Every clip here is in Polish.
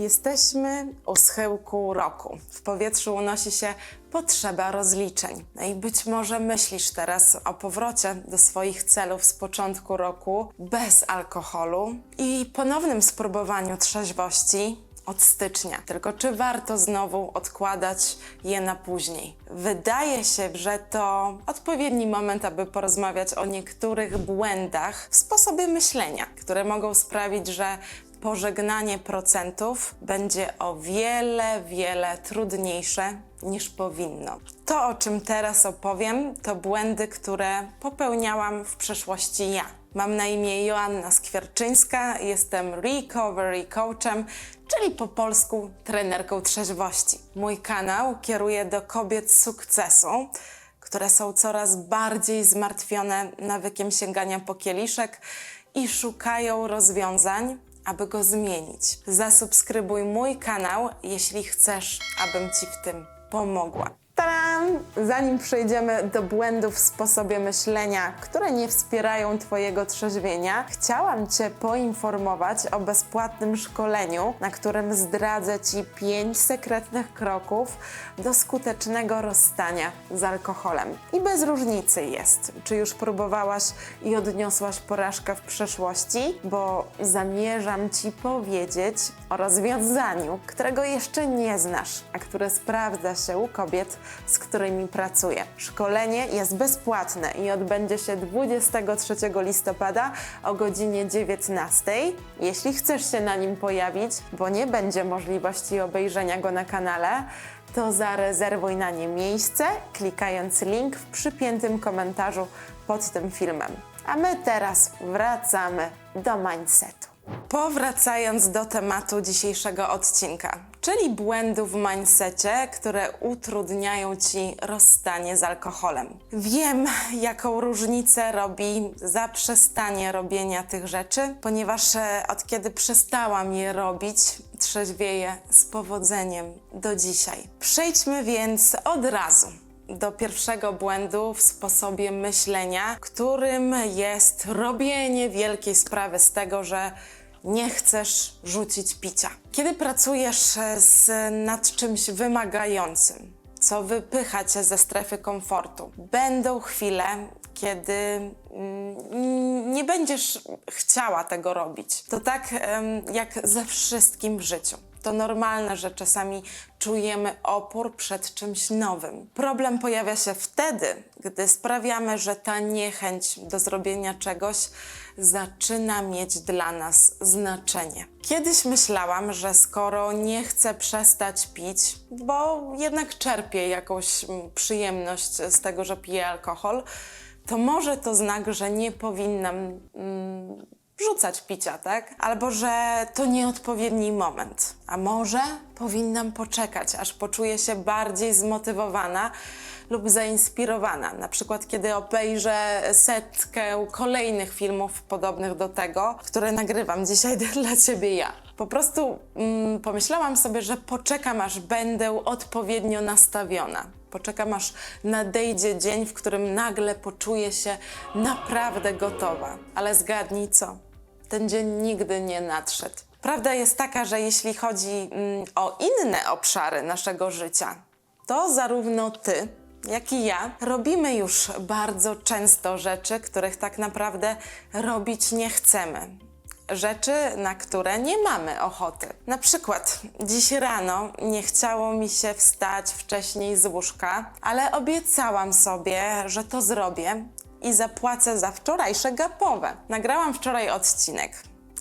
Jesteśmy u schyłku roku. W powietrzu unosi się potrzeba rozliczeń. No i być może myślisz teraz o powrocie do swoich celów z początku roku bez alkoholu i ponownym spróbowaniu trzeźwości od stycznia. Tylko czy warto znowu odkładać je na później? Wydaje się, że to odpowiedni moment, aby porozmawiać o niektórych błędach w sposobie myślenia, które mogą sprawić, że pożegnanie procentów będzie o wiele, wiele trudniejsze niż powinno. To, o czym teraz opowiem, to błędy, które popełniałam w przeszłości ja. Mam na imię Joanna Skwierczyńska, jestem recovery coachem, czyli po polsku trenerką trzeźwości. Mój kanał kieruje do kobiet sukcesu, które są coraz bardziej zmartwione nawykiem sięgania po kieliszek i szukają rozwiązań, aby go zmienić. Zasubskrybuj mój kanał, jeśli chcesz, abym Ci w tym pomogła. Zanim przejdziemy do błędów w sposobie myślenia, które nie wspierają Twojego trzeźwienia, chciałam Cię poinformować o bezpłatnym szkoleniu, na którym zdradzę Ci pięć sekretnych kroków do skutecznego rozstania z alkoholem. I bez różnicy jest, czy już próbowałaś i odniosłaś porażkę w przeszłości, bo zamierzam Ci powiedzieć o rozwiązaniu, którego jeszcze nie znasz, a które sprawdza się u kobiet, z którymi pracuję. Szkolenie jest bezpłatne i odbędzie się 23 listopada o godzinie 19. Jeśli chcesz się na nim pojawić, bo nie będzie możliwości obejrzenia go na kanale, to zarezerwuj na nie miejsce, klikając link w przypiętym komentarzu pod tym filmem. A my teraz wracamy do mindsetu. Powracając do tematu dzisiejszego odcinka, czyli błędów w mindsetie, które utrudniają ci rozstanie z alkoholem. Wiem, jaką różnicę robi zaprzestanie robienia tych rzeczy, ponieważ e, od kiedy przestałam je robić, trzeźwieję z powodzeniem do dzisiaj. Przejdźmy więc od razu do pierwszego błędu w sposobie myślenia, którym jest robienie wielkiej sprawy z tego, że nie chcesz rzucić picia. Kiedy pracujesz e, z, nad czymś wymagającym, co wypycha cię ze strefy komfortu, będą chwile, kiedy mm, nie będziesz chciała tego robić. To tak jak ze wszystkim w życiu. To normalne, że czasami czujemy opór przed czymś nowym. Problem pojawia się wtedy, gdy sprawiamy, że ta niechęć do zrobienia czegoś zaczyna mieć dla nas znaczenie. Kiedyś myślałam, że skoro nie chcę przestać pić, bo jednak czerpię jakąś mm, przyjemność z tego, że piję alkohol, to może to znak, że nie powinnam. Mm, rzucać picia, tak? Albo że to nieodpowiedni moment. A może powinnam poczekać, aż poczuję się bardziej zmotywowana lub zainspirowana. Na przykład, kiedy obejrzę setkę kolejnych filmów podobnych do tego, które nagrywam dzisiaj dla ciebie ja. Po prostu mm, pomyślałam sobie, że poczekam, aż będę odpowiednio nastawiona. Poczekam, aż nadejdzie dzień, w którym nagle poczuję się naprawdę gotowa. Ale zgadnij co? Ten dzień nigdy nie nadszedł. Prawda jest taka, że jeśli chodzi mm, o inne obszary naszego życia, to zarówno ty, jak i ja robimy już bardzo często rzeczy, których tak naprawdę robić nie chcemy. Rzeczy, na które nie mamy ochoty. Na przykład dziś rano nie chciało mi się wstać wcześniej z łóżka, ale obiecałam sobie, że to zrobię i zapłacę za wczorajsze gapowe. Nagrałam wczoraj odcinek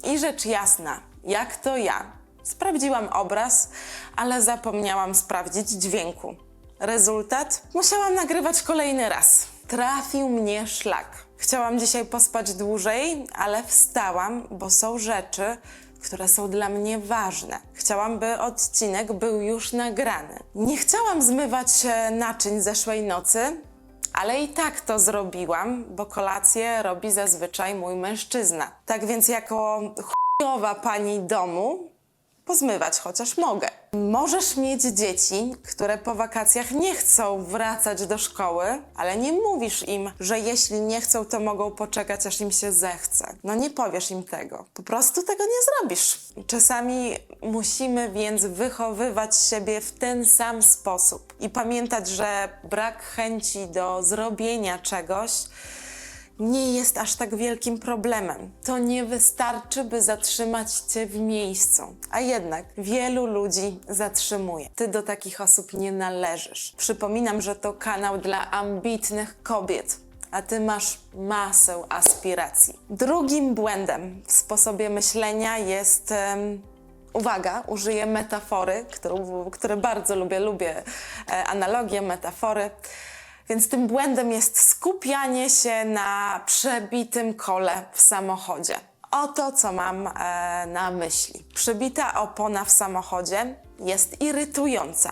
i rzecz jasna, jak to ja. Sprawdziłam obraz, ale zapomniałam sprawdzić dźwięku. Rezultat? Musiałam nagrywać kolejny raz. Trafił mnie szlak. Chciałam dzisiaj pospać dłużej, ale wstałam, bo są rzeczy, które są dla mnie ważne. Chciałam, by odcinek był już nagrany. Nie chciałam zmywać e, naczyń zeszłej nocy, ale i tak to zrobiłam, bo kolację robi zazwyczaj mój mężczyzna. Tak więc jako chujowa pani domu pozmywać chociaż mogę. Możesz mieć dzieci, które po wakacjach nie chcą wracać do szkoły, ale nie mówisz im, że jeśli nie chcą, to mogą poczekać, aż im się zechce. No nie powiesz im tego. Po prostu tego nie zrobisz. Czasami Musimy więc wychowywać siebie w ten sam sposób i pamiętać, że brak chęci do zrobienia czegoś nie jest aż tak wielkim problemem. To nie wystarczy, by zatrzymać cię w miejscu. A jednak wielu ludzi zatrzymuje. Ty do takich osób nie należysz. Przypominam, że to kanał dla ambitnych kobiet. A ty masz masę aspiracji. Drugim błędem w sposobie myślenia jest em, Uwaga, użyję metafory, którą, które bardzo lubię. Lubię e, analogie, metafory. Więc tym błędem jest skupianie się na przebitym kole w samochodzie. Oto co mam e, na myśli. Przebita opona w samochodzie jest irytująca.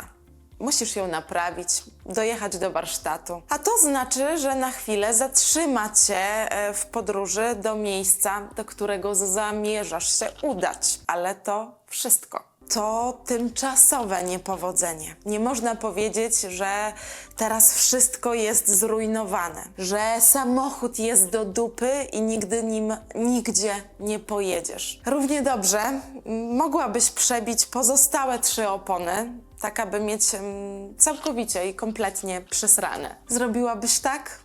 Musisz ją naprawić, dojechać do warsztatu. A to znaczy, że na chwilę zatrzyma cię e, w podróży do miejsca, do którego zamierzasz się udać. Ale to wszystko. To tymczasowe niepowodzenie. Nie można powiedzieć, że teraz wszystko jest zrujnowane, że samochód jest do dupy i nigdy nim nigdzie nie pojedziesz. Równie dobrze mogłabyś przebić pozostałe trzy opony, tak aby mieć całkowicie i kompletnie przesrane. Zrobiłabyś tak?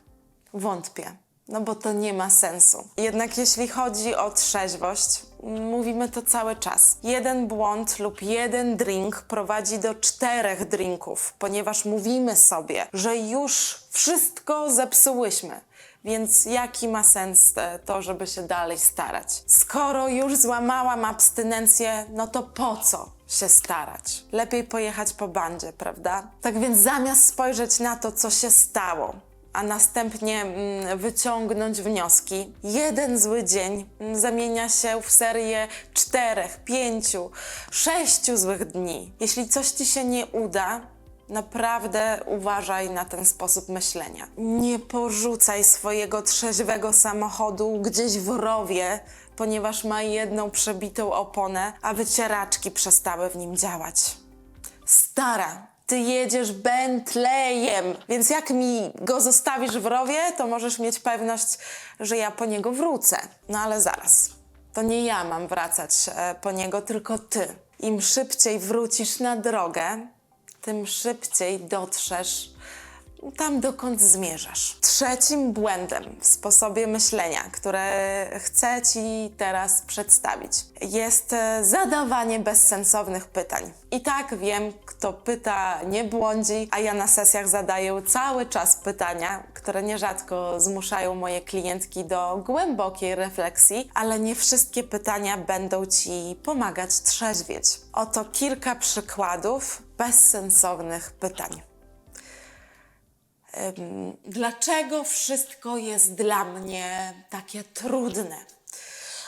Wątpię. No bo to nie ma sensu. Jednak jeśli chodzi o trzeźwość, mówimy to cały czas. Jeden błąd lub jeden drink prowadzi do czterech drinków, ponieważ mówimy sobie, że już wszystko zepsułyśmy. Więc jaki ma sens to, żeby się dalej starać? Skoro już złamałam abstynencję, no to po co się starać? Lepiej pojechać po bandzie, prawda? Tak więc zamiast spojrzeć na to, co się stało, a następnie mm, wyciągnąć wnioski. Jeden zły dzień mm, zamienia się w serię czterech, pięciu, sześciu złych dni. Jeśli coś ci się nie uda, naprawdę uważaj na ten sposób myślenia. Nie porzucaj swojego trzeźwego samochodu gdzieś w rowie, ponieważ ma jedną przebitą oponę, a wycieraczki przestały w nim działać. Stara, ty jedziesz Bentleyem, więc jak mi go zostawisz w rowie, to możesz mieć pewność, że ja po niego wrócę. No ale zaraz, to nie ja mam wracać e, po niego, tylko ty. Im szybciej wrócisz na drogę, tym szybciej dotrzesz tam, dokąd zmierzasz. Trzecim błędem w sposobie myślenia, które chcę Ci teraz przedstawić, jest e, zadawanie bezsensownych pytań. I tak wiem, kto pyta, nie błądzi, a ja na sesjach zadaję cały czas pytania, które nierzadko zmuszają moje klientki do głębokiej refleksji, ale nie wszystkie pytania będą Ci pomagać trzeźwieć. Oto kilka przykładów bezsensownych pytań. Dlaczego wszystko jest dla mnie takie trudne?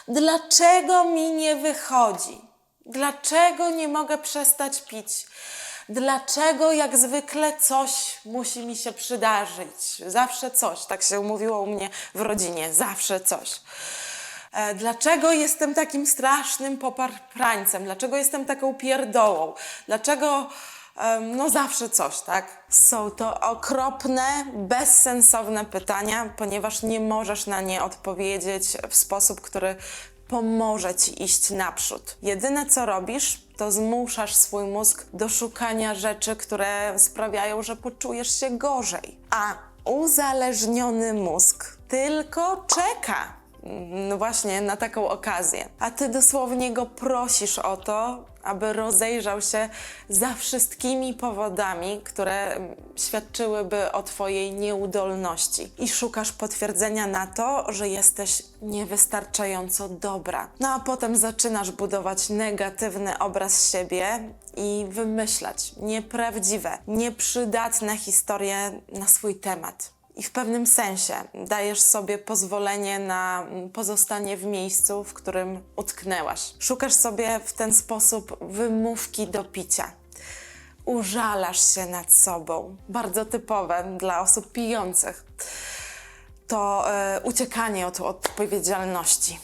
Dlaczego mi nie wychodzi? Dlaczego nie mogę przestać pić? Dlaczego jak zwykle coś musi mi się przydarzyć? Zawsze coś, tak się mówiło u mnie w rodzinie, zawsze coś. E, Dlaczego jestem takim strasznym poparprańcem? Dlaczego jestem taką pierdołą? Dlaczego no zawsze coś, tak? Są to okropne, bezsensowne pytania, ponieważ nie możesz na nie odpowiedzieć w sposób, który pomoże ci iść naprzód. Jedyne co robisz, to zmuszasz swój mózg do szukania rzeczy, które sprawiają, że poczujesz się gorzej. A uzależniony mózg tylko czeka no właśnie na taką okazję. A ty dosłownie go prosisz o to, aby rozejrzał się za wszystkimi powodami, które mm, świadczyłyby o twojej nieudolności. I szukasz potwierdzenia na to, że jesteś niewystarczająco dobra. No a potem zaczynasz budować negatywny obraz siebie i wymyślać nieprawdziwe, nieprzydatne historie na swój temat. I w pewnym sensie dajesz sobie pozwolenie na pozostanie w miejscu, w którym utknęłaś. Szukasz sobie w ten sposób wymówki do picia. Użalasz się nad sobą. Bardzo typowe dla osób pijących. To e, uciekanie od odpowiedzialności.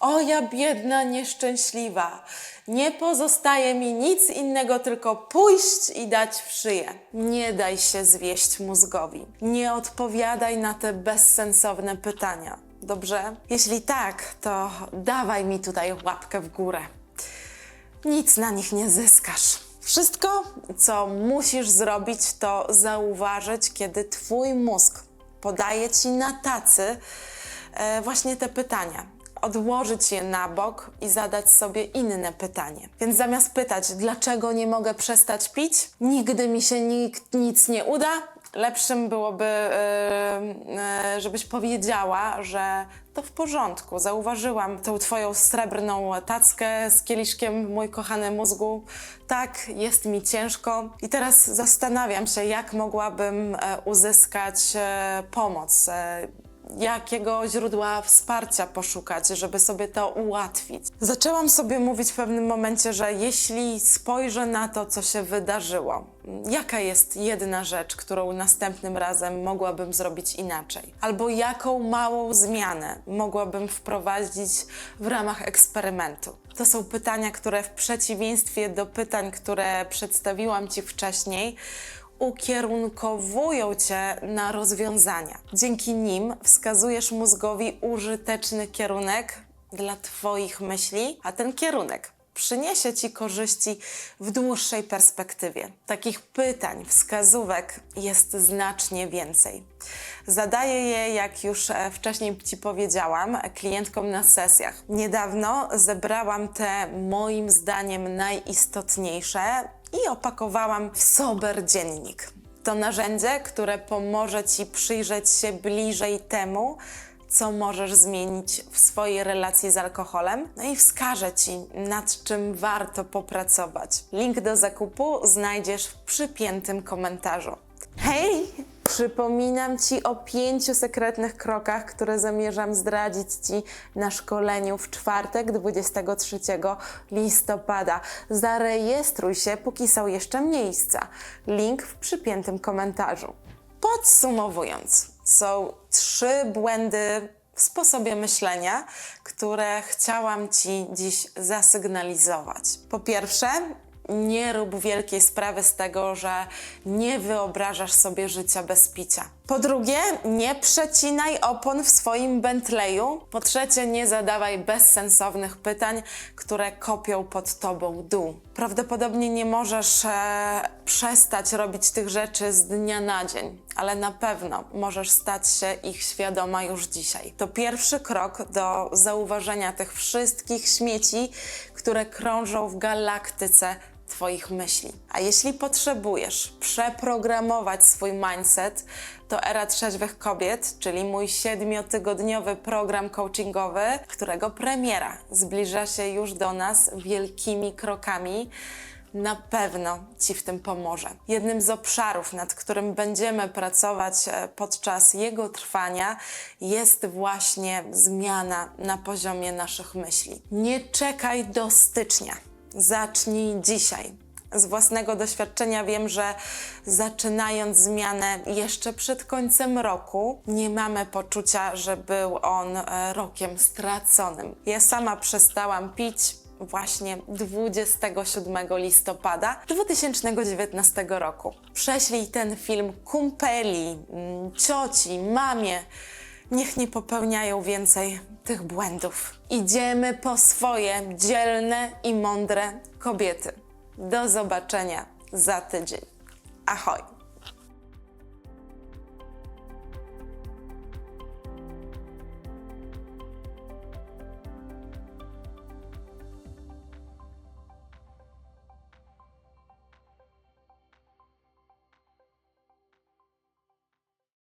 O ja biedna, nieszczęśliwa. Nie pozostaje mi nic innego, tylko pójść i dać w szyję. Nie daj się zwieść mózgowi. Nie odpowiadaj na te bezsensowne pytania. Dobrze? Jeśli tak, to dawaj mi tutaj łapkę w górę. nic na nich nie zyskasz. Wszystko, co musisz zrobić, to zauważyć, kiedy twój mózg podaje ci na tacy e, właśnie te pytania. Odłożyć je na bok i zadać sobie inne pytanie. Więc zamiast pytać, dlaczego nie mogę przestać pić, nigdy mi się nikt, nic nie uda, lepszym byłoby, e, e, żebyś powiedziała, że to w porządku. Zauważyłam tą twoją srebrną tackę z kieliszkiem, mój kochany mózgu. Tak, jest mi ciężko. I teraz zastanawiam się, jak mogłabym e, uzyskać e, pomoc. Jakiego źródła wsparcia poszukać, żeby sobie to ułatwić. Zaczęłam sobie mówić w pewnym momencie, że jeśli spojrzę na to, co się wydarzyło, jaka jest jedna rzecz, którą następnym razem mogłabym zrobić inaczej? Albo jaką małą zmianę mogłabym wprowadzić w ramach eksperymentu? To są pytania, które w przeciwieństwie do pytań, które przedstawiłam Ci wcześniej, ukierunkowują Cię na rozwiązania. Dzięki nim wskazujesz mózgowi użyteczny kierunek dla Twoich myśli, a ten kierunek przyniesie Ci korzyści w dłuższej perspektywie. Takich pytań, wskazówek jest znacznie więcej. Zadaję je, jak już e, wcześniej Ci powiedziałam, klientkom na sesjach. Niedawno zebrałam te moim zdaniem najistotniejsze i opakowałam w Sober Dziennik. To narzędzie, które pomoże Ci przyjrzeć się bliżej temu, co możesz zmienić w swojej relacji z alkoholem, no i wskaże Ci, nad czym warto popracować. Link do zakupu znajdziesz w przypiętym komentarzu. Hej! Przypominam Ci o pięciu sekretnych krokach, które zamierzam zdradzić Ci na szkoleniu w czwartek 23 listopada. Zarejestruj się, póki są jeszcze miejsca. Link w przypiętym komentarzu. Podsumowując, są trzy błędy w sposobie myślenia, które chciałam Ci dziś zasygnalizować. Po pierwsze, nie rób wielkiej sprawy z tego, że nie wyobrażasz sobie życia bez picia. Po drugie, nie przecinaj opon w swoim Bentleyu. Po trzecie, nie zadawaj bezsensownych pytań, które kopią pod tobą dół. Prawdopodobnie nie możesz e, przestać robić tych rzeczy z dnia na dzień, ale na pewno możesz stać się ich świadoma już dzisiaj. To pierwszy krok do zauważenia tych wszystkich śmieci, które krążą w galaktyce Twoich myśli. A jeśli potrzebujesz przeprogramować swój mindset, to Era Trzeźwych Kobiet, czyli mój siedmiotygodniowy program coachingowy, którego premiera zbliża się już do nas wielkimi krokami, na pewno Ci w tym pomoże. Jednym z obszarów, nad którym będziemy pracować e, podczas jego trwania, jest właśnie zmiana na poziomie naszych myśli. Nie czekaj do stycznia. Zacznij dzisiaj. Z własnego doświadczenia wiem, że zaczynając zmianę jeszcze przed końcem roku, nie mamy poczucia, że był on e, rokiem straconym. Ja sama przestałam pić właśnie 27 listopada 2019 roku. Prześlij ten film kumpeli, mm, cioci, mamie. Niech nie popełniają więcej tych błędów. Idziemy po swoje dzielne i mądre kobiety. Do zobaczenia za tydzień. Ahoj!